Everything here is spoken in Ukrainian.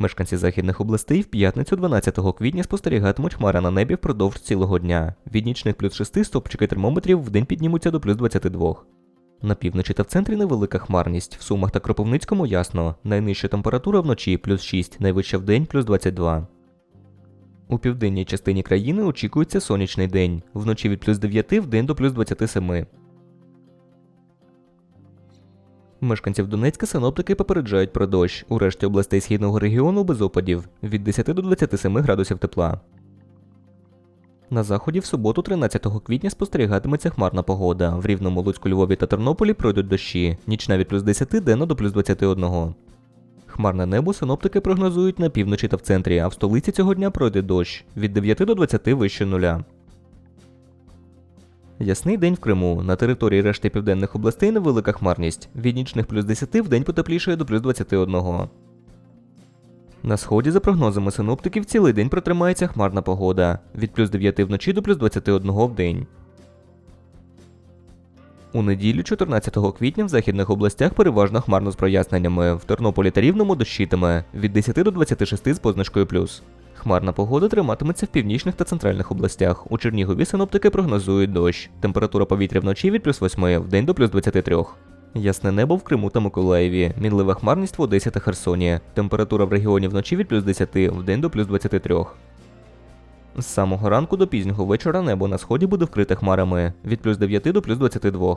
Мешканці західних областей в п'ятницю 12 квітня спостерігатимуть хмари на небі впродовж цілого дня. Від нічних плюс 6 стопчики термометрів в день піднімуться до плюс 22. На півночі та в центрі невелика хмарність. В Сумах та Кропивницькому ясно. Найнижча температура вночі плюс 6, найвища в день плюс 22. У південній частині країни очікується сонячний день. Вночі від плюс 9 в день до плюс 27. Мешканців Донецька синоптики попереджають про дощ. У решті областей східного регіону без опадів від 10 до 27 градусів тепла. На заході в суботу, 13 квітня, спостерігатиметься хмарна погода. В Рівному, Луцьку, Львові та Тернополі пройдуть дощі. Нічна від плюс 10 денно до плюс 21. Хмарне небо синоптики прогнозують на півночі та в центрі, а в столиці цього дня пройде дощ від 9 до 20 вище нуля. Ясний день в Криму. На території решти південних областей невелика хмарність. Від нічних плюс 10 в день потеплішає до плюс 21. На сході, за прогнозами синоптиків, цілий день протримається хмарна погода. Від плюс 9 вночі до плюс 21 в день. У неділю, 14 квітня, в західних областях переважно хмарно з проясненнями. В Тернополі та Рівному дощитиме від 10 до 26 з позначкою плюс. Хмарна погода триматиметься в північних та центральних областях. У Чернігові синоптики прогнозують дощ. Температура повітря вночі від плюс 8, в день до плюс 23. Ясне небо в Криму та Миколаєві. Мінлива хмарність в Одесі та Херсоні. Температура в регіоні вночі від плюс 10, в день до плюс 23. З самого ранку до пізнього вечора небо на сході буде вкрите хмарами від плюс 9 до плюс 22.